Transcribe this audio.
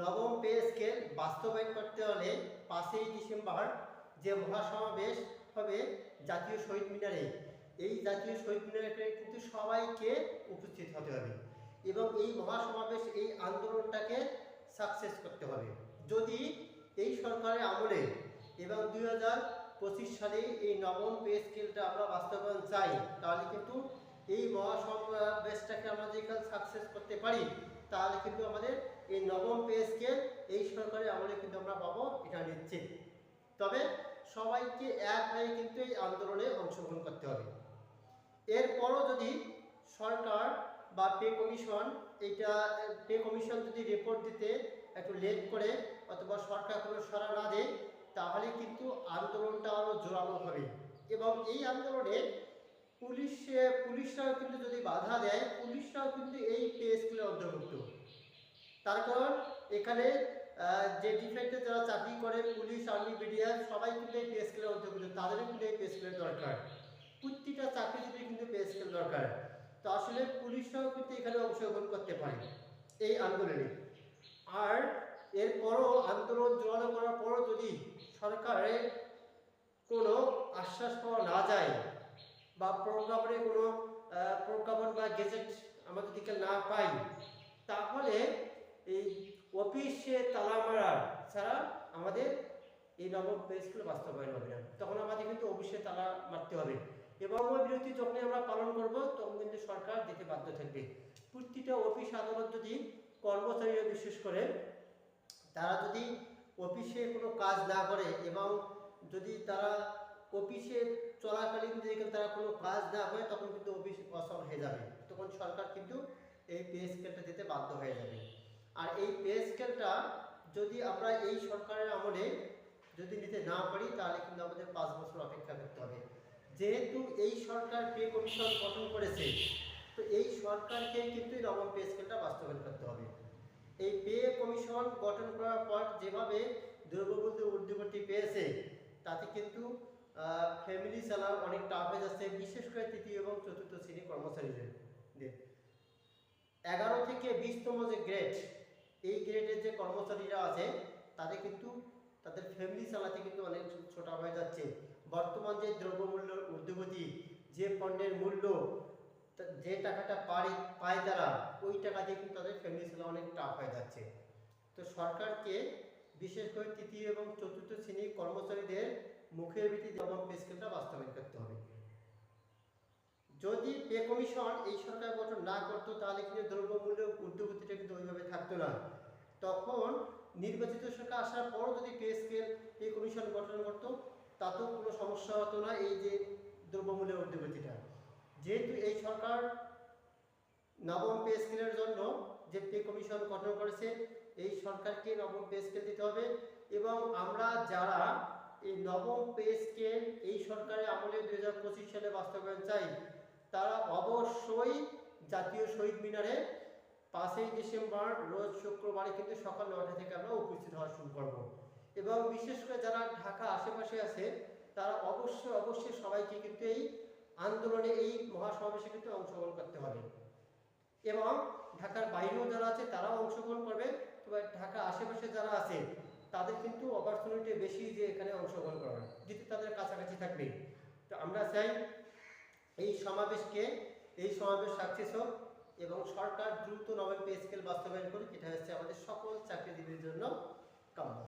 নবম pay scale বাস্তবায়ন করতে হলে পাঁচই ডিসেম্বর যে মহাসমাবেশ হবে জাতীয় শহীদ মিনারে, এই জাতীয় শহীদ মিনারে কিন্তু সবাইকে উপস্থিত হতে হবে এবং এই মহাসমাবেশ, এই আন্দোলনটাকে সাকসেস করতে হবে। যদি এই সরকারের আমলে এবং দুই হাজার পঁচিশ সালে এই নবম পে স্কেলটা আমরা বাস্তবায়ন চাই, তাহলে কিন্তু এই মহাসমাবেশটাকে আমরা যদি সাকসেস করতে পারি, তাহলে কিন্তু আমাদের এই নবম পে স্কেল এই সরকারের আমলে কিন্তু আমরা পাবো, এটা নিশ্চিত। তবে সবাইকে এক হয়ে কিন্তু এই আন্দোলনে অংশগ্রহণ করতে হবে। এরপরও যদি সরকার বা পে কমিশন এটা পে কমিশন যদি রিপোর্ট দিতে একটু লেট করে অথবা সরকার কোনো সাড়া না দেয়, তাহলে কিন্তু আন্দোলনটা আরও জোরালো হবে। এবং এই আন্দোলনে পুলিশে, পুলিশরাও কিন্তু যদি বাধা দেয়, পুলিশরাও কিন্তু এই পে স্কেলের অন্তর্ভুক্ত। তার কারণ এখানে যে ডিফেক্টে যারা চাকরি করে, পুলিশ আর্মি বিডিআর সবাই কিন্তু এই পে স্কেলের অন্তর্ভুক্ত। তাদেরও কিন্তু এই পে স্কেলের দরকার। প্রতিটা চাকরিজীবী কিন্তু পে স্কেল দরকার। তো আসলে পুলিশরাও কিন্তু এখানে অংশগ্রহণ করতে পারে এই আন্দোলনে। আর এরপরও আন্দোলন জোরালো করার পরও যদি সরকারের কোনো আশ্বাস পাওয়া না যায় বা প্রজ্ঞাপনে কোনো প্রজ্ঞাপন বা গেজেট আমাদের দিকে না পাই তাহলে এই অফিসে তালা মারার ছাড়া আমাদের এই নবম পে বাস্তবায়ন হবে না। তখন আমাদের কিন্তু অফিসে তালা মারতে হবে। এবং বিরতি যখন আমরা পালন করব, তখন কিন্তু সরকার দিতে বাধ্য থাকবে। প্রতিটা অফিস আদালত যদি কর্মচারীরা বিশেষ করে, তারা যদি অফিসে কোনো কাজ না করে এবং যদি তারা অফিসে চলাকালীন যদি তারা কোনো কাজ না করে, তখন কিন্তু অফিস অসম হয়ে যাবে। তখন সরকার কিন্তু এই পে স্কেলটা দিতে বাধ্য হয়ে যাবে। আর এই পে স্কেলটা যদি আমরা এই সরকারের আমলে যদি নিতে না পারি, তাহলে কিন্তু আমাদের পাঁচ বছর অপেক্ষা করতে হবে। যেহেতু এই সরকার পে কমিশন গঠন করেছে, তো এই সরকারকে কিন্তু নবম পে স্কেলটা বাস্তবায়ন করতে হবে। এই পে কমিশন গঠন করার পর যেভাবে দ্রব্যমূল্য ঊর্ধ্বগতি পেয়েছে, তাতে কিন্তু ফ্যামিলি চালা অনেক টাফ হয়ে যাচ্ছে, বিশেষ করে তৃতীয় এবং চতুর্থ শ্রেণি কর্মচারীদের। এগারো থেকে বিশতম যে গ্রেড এই গ্রেডের যে কর্মচারীরা আছে, তাদের কিন্তু, তাদের ফ্যামিলি চালাতে কিন্তু অনেক ছোটা হয়ে যাচ্ছে। বর্তমান যে দ্রব্যমূল্য ঊর্ধ্বগতি, যে পণ্যের মূল্য যে টাকাটা পায় পায় তারা, ওই টাকা দিয়ে কিন্তু তাদের ফ্যামিলি চালা অনেক টাফ হয়ে যাচ্ছে। তো সরকারকে বিশেষ করে তৃতীয় এবং চতুর্থ শ্রেণির কর্মচারীদের মুখের ভিত্তিতে এবং পে বাস্তবায়ন করতে হবে। যদি পে কমিশন এই সরকার গঠন না করতো, তাহলে কিন্তু দ্রব্যমূল্য ঊর্ধ্বগতিটা কিন্তু ওইভাবে থাকতো না। তখন নির্বাচিত সরকার আসার পরও যদি পে স্কেল পে কমিশন গঠন করতো, তাতেও কোনো সমস্যা হতো না এই যে দ্রব্যমূল্যের ঊর্ধ্বগতিটা। যেহেতু এই সরকার নবম পে স্কেলের জন্য যে পে কমিশন গঠন করেছে, এই সরকারকে নবম পে স্কেল দিতে হবে এবং আমরা যারা এই নবম পে স্কেল এই সরকারের আমলে দু হাজার পঁচিশ সালে বাস্তবায়ন চাই অবশ্যই জাতীয় শহীদ মিনারে পাঁচই ডিসেম্বর রোজ শুক্রবারে কিন্তু সকাল নয়টা থেকে আমরা উপস্থিত হওয়া শুরু করব এবং বিশেষ করে যারা ঢাকা আশেপাশে আছে, তারা অবশ্যই অবশ্যই সবাইকে কিন্তু এই আন্দোলনে, এই মহাসমাবেশে কিন্তু অংশগ্রহণ করতে হবে। এবং ঢাকার বাইরেও যারা আছে, তারাও অংশগ্রহণ করবে। তবে ঢাকা আশেপাশে যারা আছে, তাদের কিন্তু অপরচুনিটি বেশি যে এখানে অংশগ্রহণ করার। যেহেতু তাদের কাছাকাছি থাকবে। তো আমরা চাই এই সমাবেশকে এই সমাবেশ সাকসেস হোক এবং সরকার দ্রুত নবম পে স্কেল বাস্তবায়ন করুক, এটা হচ্ছে আমাদের সকল চাকরিজীবীর জন্য কাম্য।